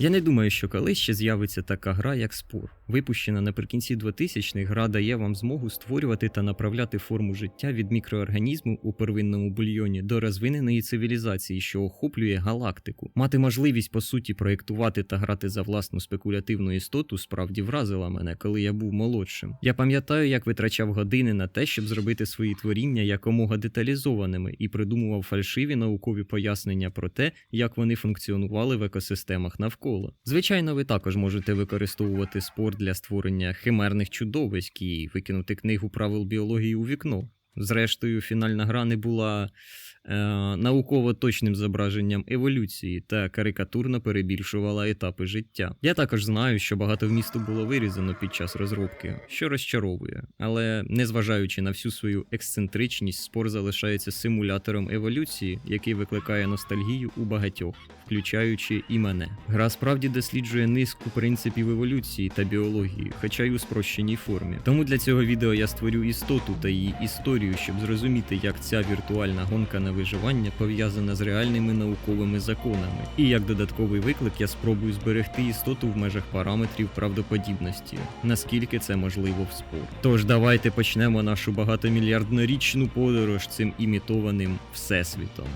Я не думаю, що колись ще з'явиться така гра, як спор. Випущена наприкінці 2000-х, гра дає вам змогу створювати та направляти форму життя від мікроорганізму у первинному бульйоні до розвиненої цивілізації, що охоплює галактику. Мати можливість по суті проєктувати та грати за власну спекулятивну істоту справді вразила мене, коли я був молодшим. Я пам'ятаю, як витрачав години на те, щоб зробити свої творіння якомога деталізованими і придумував фальшиві наукові пояснення про те, як вони функціонували в екосистемах навколо. Звичайно, ви також можете використовувати спор для створення химерних чудовиськ і викинути книгу правил біології у вікно. Зрештою, фінальна гра не була е, науково точним зображенням еволюції та карикатурно перебільшувала етапи життя. Я також знаю, що багато вмісту було вирізано під час розробки, що розчаровує, але незважаючи на всю свою ексцентричність, спор залишається симулятором еволюції, який викликає ностальгію у багатьох, включаючи і мене. Гра справді досліджує низку принципів еволюції та біології, хоча й у спрощеній формі. Тому для цього відео я створю істоту та її історію, щоб зрозуміти, як ця віртуальна гонка на виживання пов'язана з реальними науковими законами. І як додатковий виклик я спробую зберегти істоту в межах параметрів правдоподібності, наскільки це можливо в спор. Тож давайте почнемо нашу багатомільярднорічну подорож цим імітованим всесвітом.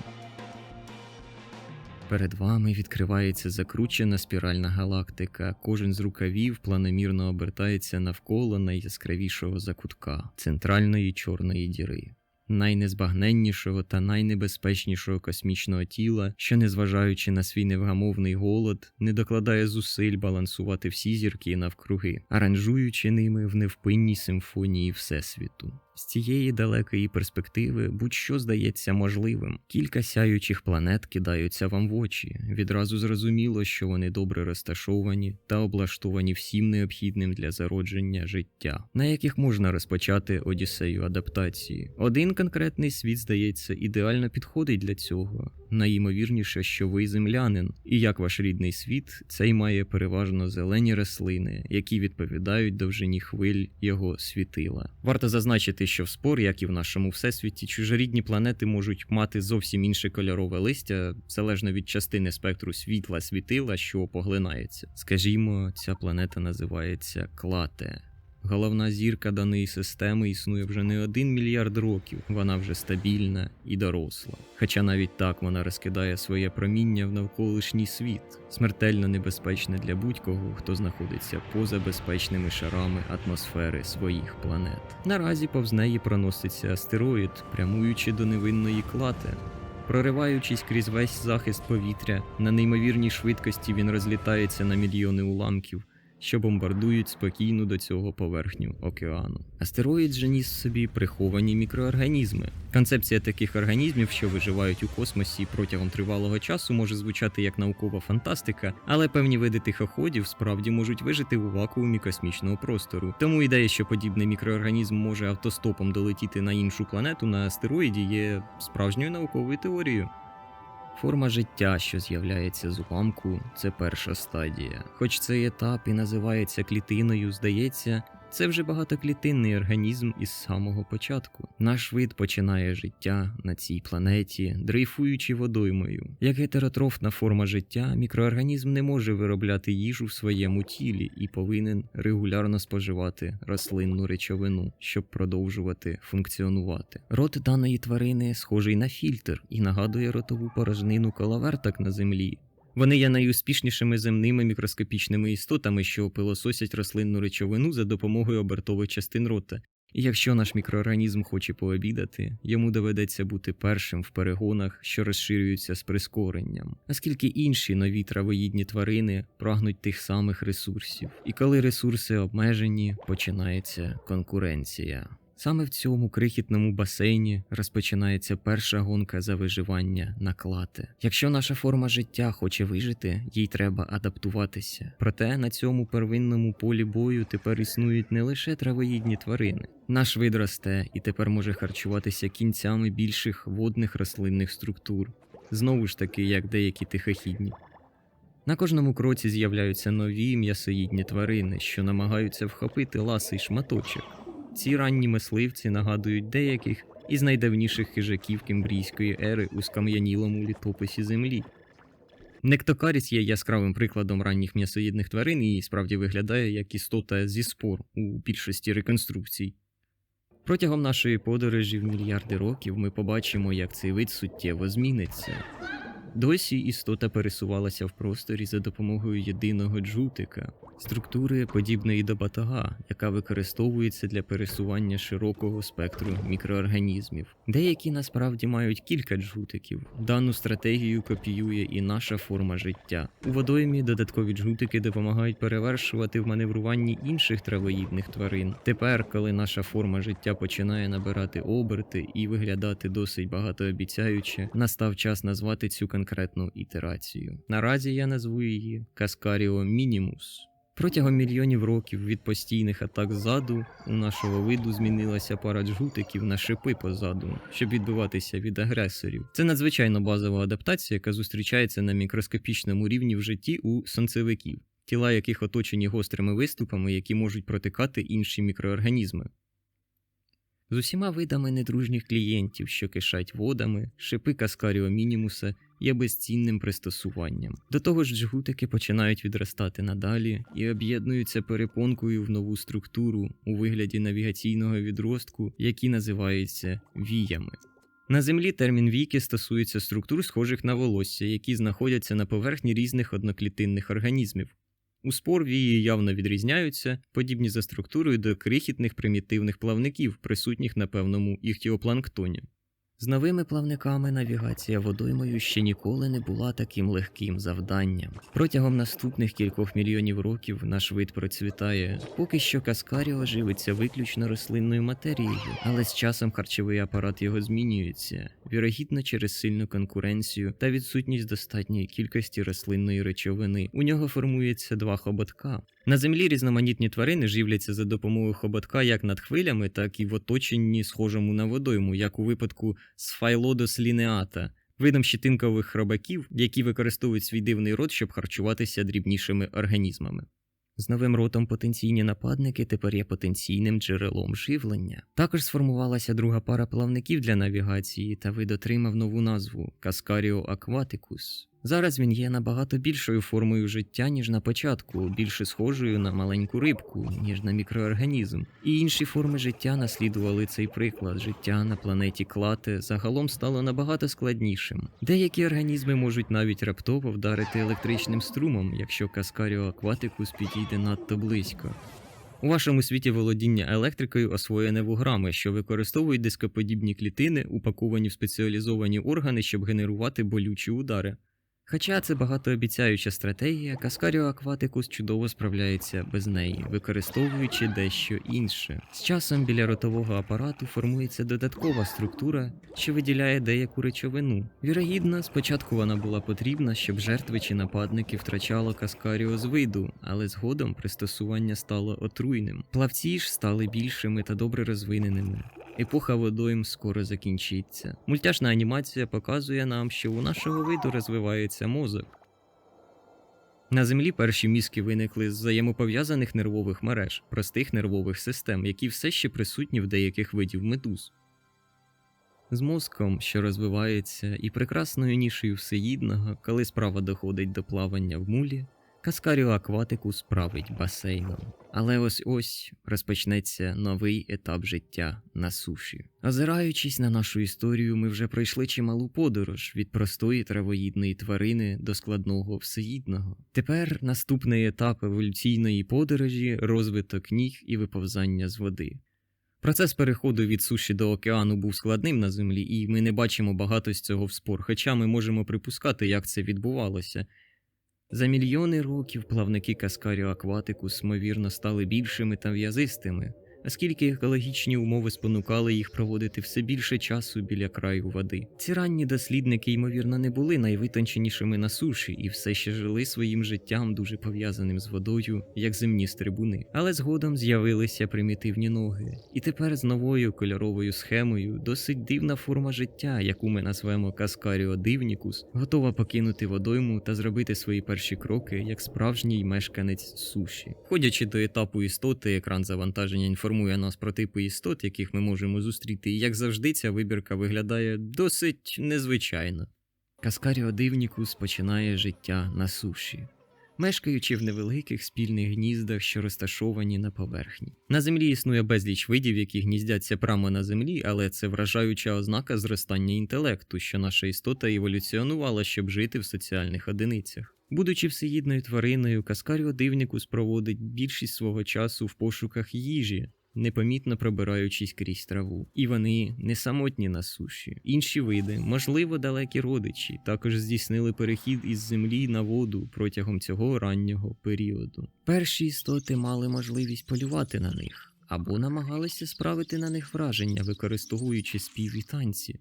Перед вами відкривається закручена спіральна галактика. Кожен з рукавів планомірно обертається навколо найяскравішого закутка центральної чорної діри. Найнезбагненнішого та найнебезпечнішого космічного тіла, що, незважаючи на свій невгамовний голод, не докладає зусиль балансувати всі зірки навкруги, аранжуючи ними в невпинній симфонії Всесвіту. З цієї далекої перспективи будь-що здається можливим. Кілька сяючих планет кидаються вам в очі. Відразу зрозуміло, що вони добре розташовані та облаштовані всім необхідним для зародження життя, на яких можна розпочати одіссею адаптації. Один конкретний світ, здається, ідеально підходить для цього. Найімовірніше, що ви землянин, і як ваш рідний світ, цей має переважно зелені рослини, які відповідають довжині хвиль його світила. Варто зазначити, що в спор, як і в нашому всесвіті, чужорідні планети можуть мати зовсім інше кольорове листя, залежно від частини спектру світла світила, що поглинається. Скажімо, ця планета називається Клате. Головна зірка даної системи існує вже не один мільярд років, вона вже стабільна і доросла. Хоча навіть так вона розкидає своє проміння в навколишній світ, смертельно небезпечне для будь-кого, хто знаходиться поза безпечними шарами атмосфери своїх планет. Наразі повз неї проноситься астероїд, прямуючи до невинної клати. Прориваючись крізь весь захист повітря, на неймовірній швидкості він розлітається на мільйони уламків, що бомбардують спокійну до цього поверхню океану. Астероїд же ніс собі приховані мікроорганізми. Концепція таких організмів, що виживають у космосі протягом тривалого часу, може звучати як наукова фантастика, але певні види тихоходів справді можуть вижити у вакуумі космічного простору. Тому ідея, що подібний мікроорганізм може автостопом долетіти на іншу планету на астероїді, є справжньою науковою теорією. Форма життя, що з'являється з уламку, це перша стадія. Хоч цей етап і називається клітиною, здається, це вже багатоклітинний організм із самого початку. Наш вид починає життя на цій планеті, дрейфуючи водоймою. Як гетеротрофна форма життя, мікроорганізм не може виробляти їжу в своєму тілі і повинен регулярно споживати рослинну речовину, щоб продовжувати функціонувати. Рот даної тварини схожий на фільтр і нагадує ротову порожнину коловерток на землі. Вони є найуспішнішими земними мікроскопічними істотами, що пилососять рослинну речовину за допомогою обертових частин рота. І якщо наш мікроорганізм хоче пообідати, йому доведеться бути першим в перегонах, що розширюються з прискоренням, оскільки інші нові травоїдні тварини прагнуть тих самих ресурсів. І коли ресурси обмежені, починається конкуренція. Саме в цьому крихітному басейні розпочинається перша гонка за виживання на клати. Якщо наша форма життя хоче вижити, їй треба адаптуватися. Проте на цьому первинному полі бою тепер існують не лише травоїдні тварини. Наш вид росте і тепер може харчуватися кінцями більших водних рослинних структур, знову ж таки, як деякі тихохідні. На кожному кроці з'являються нові м'ясоїдні тварини, що намагаються вхопити ласий шматочок. Ці ранні мисливці нагадують деяких із найдавніших хижаків кембрійської ери у скам'янілому літописі землі. Нектокаріс є яскравим прикладом ранніх м'ясоїдних тварин і справді виглядає як істота зі спор у більшості реконструкцій. Протягом нашої подорожі в мільярди років ми побачимо, як цей вид суттєво зміниться. Досі істота пересувалася в просторі за допомогою єдиного джутика, структури подібної до батога, яка використовується для пересування широкого спектру мікроорганізмів. Деякі насправді мають кілька джутиків. Дану стратегію копіює і наша форма життя. У водоймі додаткові джутики допомагають перевершувати в маневруванні інших травоїдних тварин. Тепер, коли наша форма життя починає набирати оберти і виглядати досить багатообіцяюче, настав час назвати цю конкретну ітерацію. Наразі я назву її Каскаріо Мінімус. Протягом мільйонів років від постійних атак ззаду у нашого виду змінилася пара джгутиків на шипи позаду, щоб відбиватися від агресорів. Це надзвичайно базова адаптація, яка зустрічається на мікроскопічному рівні в житті у сонцевиків, тіла яких оточені гострими виступами, які можуть протикати інші мікроорганізми. З усіма видами недружніх клієнтів, що кишать водами, шипи Каскаріо Мінімуса є безцінним пристосуванням. До того ж, джгутики починають відростати надалі і об'єднуються перепонкою в нову структуру у вигляді навігаційного відростку, які називаються віями. На землі термін віки стосується структур, схожих на волосся, які знаходяться на поверхні різних одноклітинних організмів. У спор вії явно відрізняються, подібні за структурою до крихітних примітивних плавників, присутніх на певному іхтіопланктоні. З новими плавниками навігація водоймою ще ніколи не була таким легким завданням. Протягом наступних кількох мільйонів років наш вид процвітає. Поки що Каскаріо живиться виключно рослинною матерією, але з часом харчовий апарат його змінюється, вірогідно через сильну конкуренцію та відсутність достатньої кількості рослинної речовини. У нього формується два хоботка. На землі різноманітні тварини живляться за допомогою хоботка як над хвилями, так і в оточенні, схожому на водойму, як у випадку Сфайлодос лінеата, видом щитинкових хробаків, які використовують свій дивний рот, щоб харчуватися дрібнішими організмами. З новим ротом потенційні нападники тепер є потенційним джерелом живлення. Також сформувалася друга пара плавників для навігації, та вид отримав нову назву Каскаріо Акватикус. Зараз він є набагато більшою формою життя, ніж на початку, більше схожою на маленьку рибку, ніж на мікроорганізм. І інші форми життя наслідували цей приклад. Життя на планеті Клате загалом стало набагато складнішим. Деякі організми можуть навіть раптово вдарити електричним струмом, якщо Каскаріо Акватикус підійде надто близько. У вашому світі володіння електрикою освоєне вуграми, що використовують дископодібні клітини, упаковані в спеціалізовані органи, щоб генерувати болючі удари. Хоча це багатообіцяюча стратегія, Каскаріо Акватикус чудово справляється без неї, використовуючи дещо інше. З часом біля ротового апарату формується додаткова структура, що виділяє деяку речовину. Вірогідно, спочатку вона була потрібна, щоб жертви чи нападники втрачало Каскаріо з виду, але згодом пристосування стало отруйним. Плавці ж стали більшими та добре розвиненими. Епоха водойм скоро закінчиться. Мультяшна анімація показує нам, що у нашого виду розвивається мозок. На землі перші мізки виникли з взаємопов'язаних нервових мереж, простих нервових систем, які все ще присутні в деяких видів медуз. З мозком, що розвивається, і прекрасною нішею всеїдного, коли справа доходить до плавання в мулі, Каскаріо Акватику справить басейном. Але ось ось розпочнеться новий етап життя на суші. Озираючись на нашу історію, ми вже пройшли чималу подорож від простої травоїдної тварини до складного всеїдного. Тепер наступний етап еволюційної подорожі розвиток ніг і виповзання з води. Процес переходу від суші до океану був складним на землі, і ми не бачимо багато з цього в спор, хоча ми можемо припускати, як це відбувалося. За мільйони років плавники Каскаріо Акватикус, ймовірно, стали більшими та в'язистими, оскільки екологічні умови спонукали їх проводити все більше часу біля краю води. Ці ранні дослідники, ймовірно, не були найвитонченішими на суші і все ще жили своїм життям, дуже пов'язаним з водою, як земні стрибуни. Але згодом з'явилися примітивні ноги. І тепер з новою кольоровою схемою досить дивна форма життя, яку ми назвемо Каскаріо Дивнікус, готова покинути водойму та зробити свої перші кроки як справжній мешканець суші. Входячи до етапу істоти, екран завантаження інформації інформує нас про типи істот, яких ми можемо зустріти, і як завжди, ця вибірка виглядає досить незвичайно. Каскаріо Дивнікус починає життя на суші, мешкаючи в невеликих спільних гніздах, що розташовані на поверхні. На землі існує безліч видів, які гніздяться прямо на землі, але це вражаюча ознака зростання інтелекту, що наша істота еволюціонувала, щоб жити в соціальних одиницях. Будучи всеїдною твариною, Каскаріо Дивнікус проводить більшість свого часу в пошуках їжі, непомітно пробираючись крізь траву. І вони не самотні на суші. Інші види, можливо, далекі родичі, також здійснили перехід із землі на воду протягом цього раннього періоду. Перші істоти мали можливість полювати на них. Або намагалися справити на них враження, використовуючи спів і танці.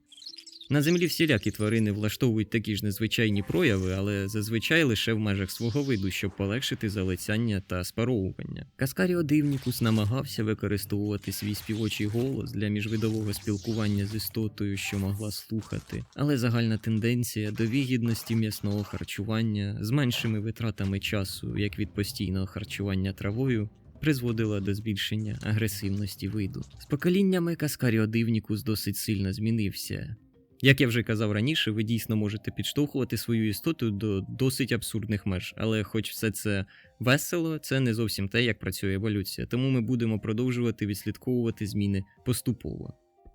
На землі всілякі тварини влаштовують такі ж незвичайні прояви, але зазвичай лише в межах свого виду, щоб полегшити залицяння та спаровування. Каскаріо Дивнікус намагався використовувати свій співочий голос для міжвидового спілкування з істотою, що могла слухати, але загальна тенденція до вигідності м'ясного харчування з меншими витратами часу, як від постійного харчування травою, призводила до збільшення агресивності виду. З поколіннями Каскаріо Дивнікус досить сильно змінився. Як я вже казав раніше, ви дійсно можете підштовхувати свою істоту до досить абсурдних меж, але хоч все це весело, це не зовсім те, як працює еволюція, тому ми будемо продовжувати відслідковувати зміни поступово.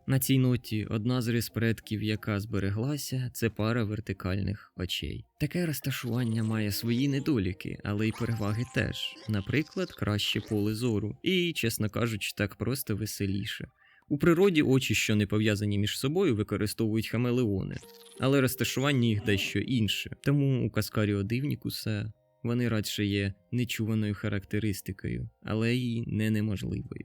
На цій ноті одна з рис предків, яка збереглася, це пара вертикальних очей. Таке розташування має свої недоліки, але й переваги теж, наприклад, краще поле зору, і, чесно кажучи, так просто веселіше. У природі очі, що не пов'язані між собою, використовують хамелеони, але розташування їх дещо інше. Тому у Каскаріо Дивнікуса вони радше є нечуваною характеристикою, але й не неможливою.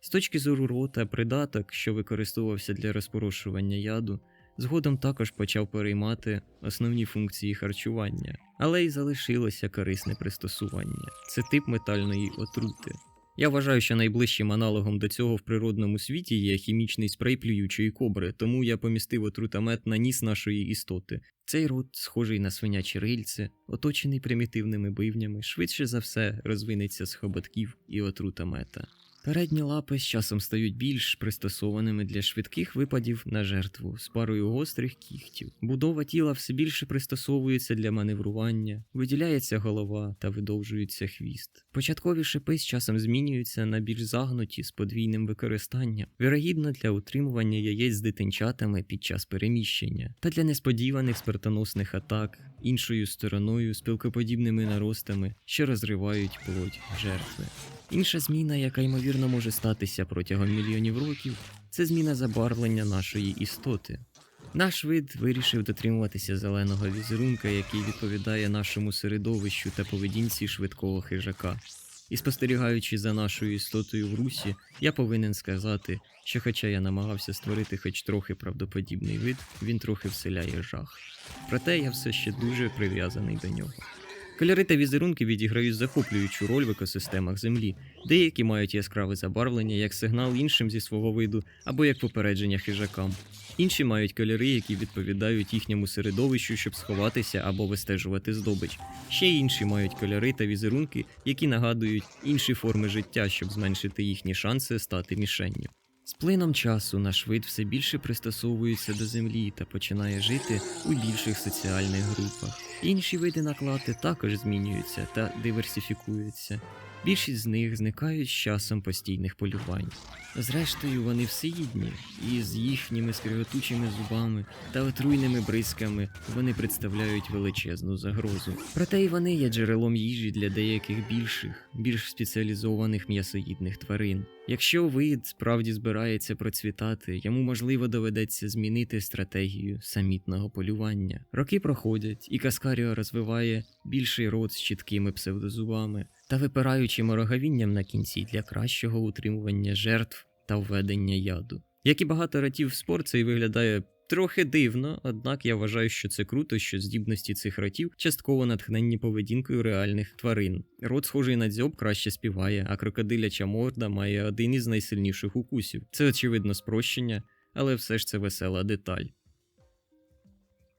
З точки зору рота, придаток, що використовувався для розпорошування яду, згодом також почав переймати основні функції харчування, але й залишилося корисне пристосування це тип метальної отрути. Я вважаю, що найближчим аналогом до цього в природному світі є хімічний спрей плюючої кобри, тому я помістив отрутамет на ніс нашої істоти. Цей рот, схожий на свинячі рильце, оточений примітивними бивнями, швидше за все розвинеться з хоботків і отрутамета. Передні лапи з часом стають більш пристосованими для швидких випадів на жертву з парою гострих кігтів. Будова тіла все більше пристосовується для маневрування, виділяється голова та видовжується хвіст. Початкові шипи з часом змінюються на більш загнуті з подвійним використанням, вірогідно для утримування яєць з дитинчатами під час переміщення, та для несподіваних смертоносних атак іншою стороною з пилкоподібними наростами, що розривають плоть жертви. Інша зміна, яка ймовірно може статися протягом мільйонів років, це зміна забарвлення нашої істоти. Наш вид вирішив дотримуватися зеленого візерунка, який відповідає нашому середовищу та поведінці швидкого хижака. І спостерігаючи за нашою істотою в русі, я повинен сказати, що, хоча я намагався створити хоч трохи правдоподібний вид, він трохи вселяє жах. Проте я все ще дуже прив'язаний до нього. Кольори та візерунки відіграють захоплюючу роль в екосистемах Землі. Деякі мають яскраве забарвлення як сигнал іншим зі свого виду або як попередження хижакам. Інші мають кольори, які відповідають їхньому середовищу, щоб сховатися або вистежувати здобич. Ще інші мають кольори та візерунки, які нагадують інші форми життя, щоб зменшити їхні шанси стати мішенню. З плином часу наш вид все більше пристосовується до землі та починає жити у більших соціальних групах. Інші види наклати також змінюються та диверсифікуються. Більшість з них зникають з часом постійних полювань. Зрештою, вони всеїдні, і з їхніми скриготучими зубами та отруйними бризками вони представляють величезну загрозу. Проте й вони є джерелом їжі для деяких більших, більш спеціалізованих м'ясоїдних тварин. Якщо вид справді збирається процвітати, йому можливо доведеться змінити стратегію самітного полювання. Роки проходять, і Каскаріо розвиває більший рот з чіткими псевдозубами та випираючим роговінням на кінці для кращого утримування жертв та введення яду. Як і багато ротів спор, цей виглядає трохи дивно, однак я вважаю, що це круто, що здібності цих ротів частково натхненні поведінкою реальних тварин. Рот, схожий на дзьоб, краще співає, а крокодиляча морда має один із найсильніших укусів. Це очевидно спрощення, але все ж це весела деталь.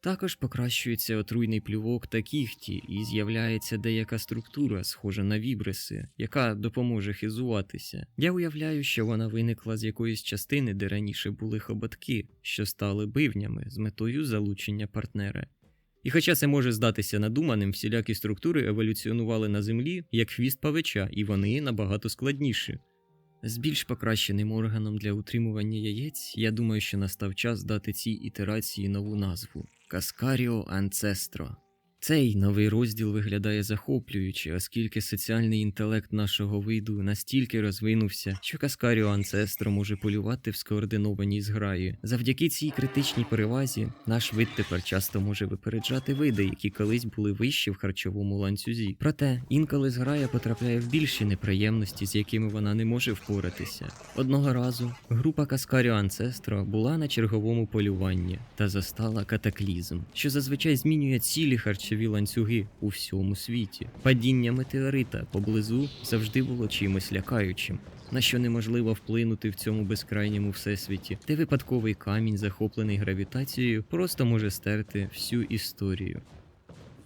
Також покращується отруйний плювок та кігті, і з'являється деяка структура, схожа на вібриси, яка допоможе хизуватися. Я уявляю, що вона виникла з якоїсь частини, де раніше були хоботки, що стали бивнями з метою залучення партнера. І хоча це може здатися надуманим, всілякі структури еволюціонували на землі як хвіст павича, і вони набагато складніші. З більш покращеним органом для утримування яєць, я думаю, що настав час дати цій ітерації нову назву Каскаріо Анцестро. Цей новий розділ виглядає захоплююче, оскільки соціальний інтелект нашого виду настільки розвинувся, що Каскаріо Анцестро може полювати в скоординованій зграї. Завдяки цій критичній перевазі наш вид тепер часто може випереджати види, які колись були вищі в харчовому ланцюзі. Проте інколи зграя потрапляє в більші неприємності, з якими вона не може впоратися. Одного разу група Каскаріо Анцестро була на черговому полюванні та застала катаклізм, що зазвичай змінює цілі харчові ланцюги у всьому світі. Падіння метеорита поблизу завжди було чимось лякаючим. На що неможливо вплинути в цьому безкрайньому всесвіті, де випадковий камінь, захоплений гравітацією, просто може стерти всю історію.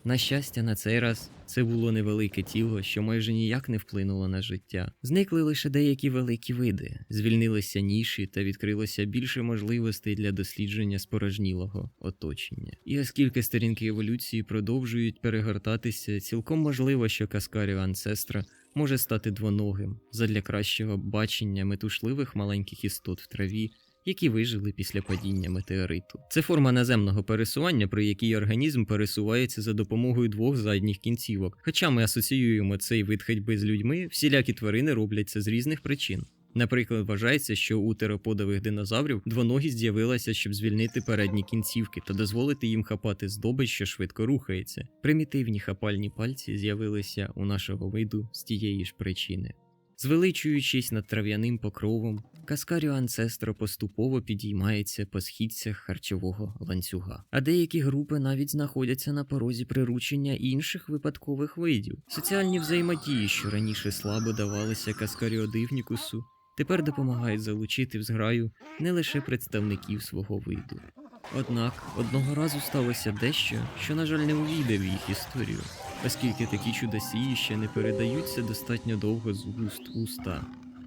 На щастя, на цей раз це було невелике тіло, що майже ніяк не вплинуло на життя. Зникли лише деякі великі види, звільнилися ніші та відкрилося більше можливостей для дослідження спорожнілого оточення. І оскільки сторінки еволюції продовжують перегортатися, цілком можливо, що Каскаріо Анцестра може стати двоногим задля кращого бачення метушливих маленьких істот в траві які вижили після падіння метеориту. Це форма наземного пересування, при якій організм пересувається за допомогою двох задніх кінцівок. Хоча ми асоціюємо цей вид ходьби з людьми, всілякі тварини роблять це з різних причин. Наприклад, вважається, що у тероподових динозаврів двоногість з'явилася, щоб звільнити передні кінцівки та дозволити їм хапати здобич, що швидко рухається. Примітивні хапальні пальці з'явилися у нашого виду з тієї ж причини. Звеличуючись над трав'яним покровом, Каскаріо Анцестро поступово підіймається по східцях харчового ланцюга, а деякі групи навіть знаходяться на порозі приручення інших випадкових видів. Соціальні взаємодії, що раніше слабо давалися Каскаріо Дивнікусу, тепер допомагають залучити в зграю не лише представників свого виду. Однак одного разу сталося дещо, що, на жаль, не увійде в їх історію, оскільки такі чудосії ще не передаються достатньо довго з уст уста.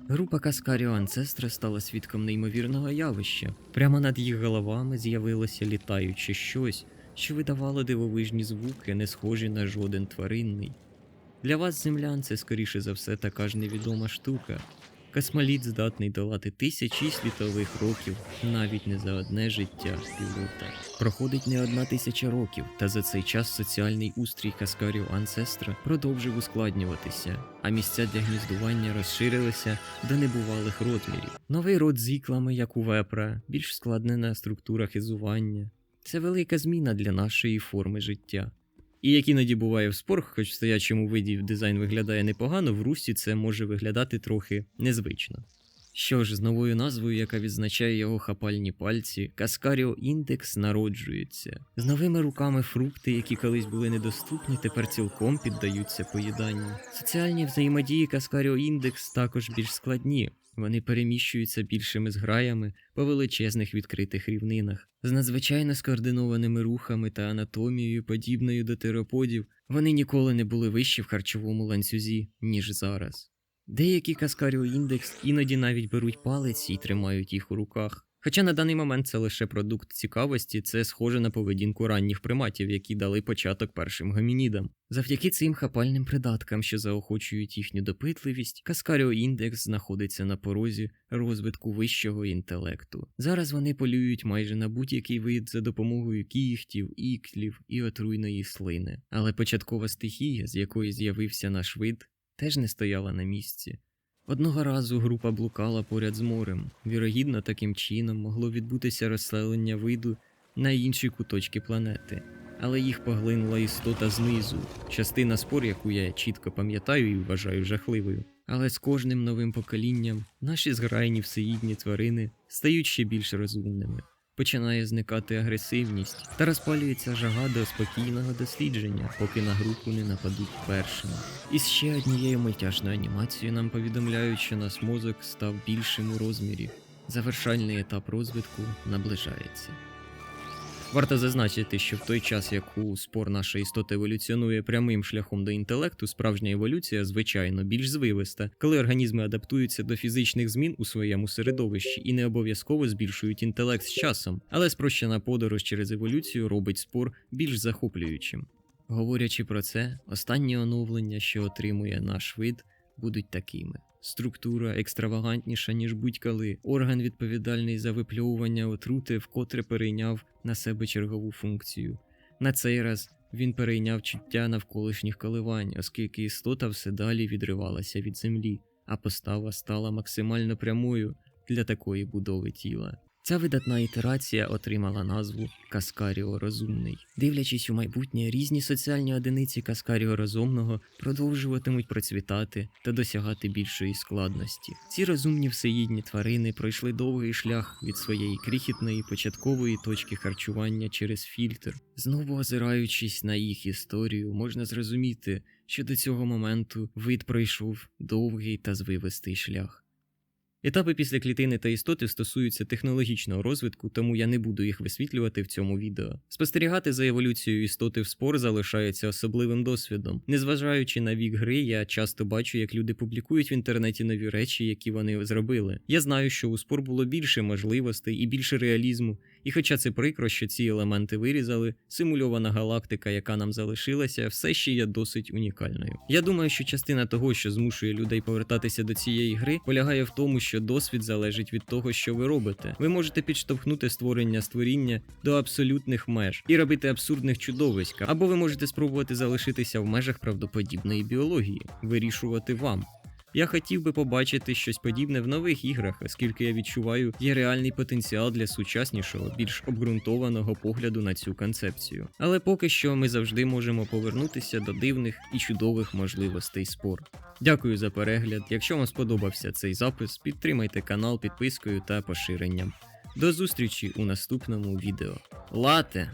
Група Каскаріо Анцестра стала свідком неймовірного явища. Прямо над їх головами з'явилося літаюче щось, що видавало дивовижні звуки, не схожі на жоден тваринний. Для вас, землян, це скоріше за все така ж невідома штука. Космоліт здатний долати тисячі світових років навіть не за одне життя пілота. Проходить не одна тисяча років, та за цей час соціальний устрій Каскаріо Анцестра продовжив ускладнюватися, а місця для гніздування розширилися до небувалих розмірів. Новий род з іклами, як у вепра, більш складнена структура хизування. Це велика зміна для нашої форми життя. І як іноді буває в спорх, хоч в стоячому виді дизайн виглядає непогано, в русі це може виглядати трохи незвично. Що ж, з новою назвою, яка відзначає його хапальні пальці, Каскаріо індекс народжується. З новими руками фрукти, які колись були недоступні, тепер цілком піддаються поїданню. Соціальні взаємодії Каскаріо індекс також більш складні. Вони переміщуються більшими зграями по величезних відкритих рівнинах. З надзвичайно скоординованими рухами та анатомією, подібною до тероподів, вони ніколи не були вищі в харчовому ланцюзі, ніж зараз. Деякі Каскаріо індекс іноді навіть беруть палиці і тримають їх у руках. Хоча на даний момент це лише продукт цікавості, це схоже на поведінку ранніх приматів, які дали початок першим гомінідам. Завдяки цим хапальним придаткам, що заохочують їхню допитливість, Каскаріо індекс знаходиться на порозі розвитку вищого інтелекту. Зараз вони полюють майже на будь-який вид за допомогою кігтів, іклів і отруйної слини. Але початкова стихія, з якої з'явився наш вид, теж не стояла на місці. Одного разу група блукала поряд з морем. Вірогідно, таким чином могло відбутися розселення виду на інші куточки планети, але їх поглинула істота знизу, частина спор, яку я чітко пам'ятаю і вважаю жахливою. Але з кожним новим поколінням наші зграйні всеїдні тварини стають ще більш розумними. Починає зникати агресивність та розпалюється жага до спокійного дослідження, поки на групу не нападуть першими. І ще однією мультяшною анімацією нам повідомляють, що наш мозок став більшим у розмірі. Завершальний етап розвитку наближається. Варто зазначити, що в той час, як у спор наша істота еволюціонує прямим шляхом до інтелекту, справжня еволюція, звичайно, більш звивиста, коли організми адаптуються до фізичних змін у своєму середовищі і не обов'язково збільшують інтелект з часом, але спрощена подорож через еволюцію робить спор більш захоплюючим. Говорячи про це, останні оновлення, що отримує наш вид, будуть такими. Структура екстравагантніша, ніж будь-коли. Орган відповідальний за випльовування отрути, вкотре перейняв на себе чергову функцію. На цей раз він перейняв чуття навколишніх коливань, оскільки істота все далі відривалася від землі, а постава стала максимально прямою для такої будови тіла. Ця видатна ітерація отримала назву Каскаріо Розумний. Дивлячись у майбутнє, різні соціальні одиниці Каскаріо Розумного продовжуватимуть процвітати та досягати більшої складності. Ці розумні всеїдні тварини пройшли довгий шлях від своєї крихітної початкової точки харчування через фільтр. Знову озираючись на їх історію, можна зрозуміти, що до цього моменту вид пройшов довгий та звивистий шлях. Етапи після клітини та істоти стосуються технологічного розвитку, тому я не буду їх висвітлювати в цьому відео. Спостерігати за еволюцією істоти в спор залишається особливим досвідом. Незважаючи на вік гри, я часто бачу, як люди публікують в інтернеті нові речі, які вони зробили. Я знаю, що у спор було більше можливостей і більше реалізму, і хоча це прикро, що ці елементи вирізали, симульована галактика, яка нам залишилася, все ще є досить унікальною. Я думаю, що частина того, що змушує людей повертатися до цієї гри, полягає в тому, що досвід залежить від того, що ви робите. Ви можете підштовхнути створення створіння до абсолютних меж і робити абсурдних чудовиськ, або ви можете спробувати залишитися в межах правдоподібної біології, вирішувати вам. Я хотів би побачити щось подібне в нових іграх, оскільки я відчуваю, є реальний потенціал для сучаснішого, більш обґрунтованого погляду на цю концепцію. Але поки що ми завжди можемо повернутися до дивних і чудових можливостей спор. Дякую за перегляд. Якщо вам сподобався цей запис, підтримайте канал підпискою та поширенням. До зустрічі у наступному відео. Лате!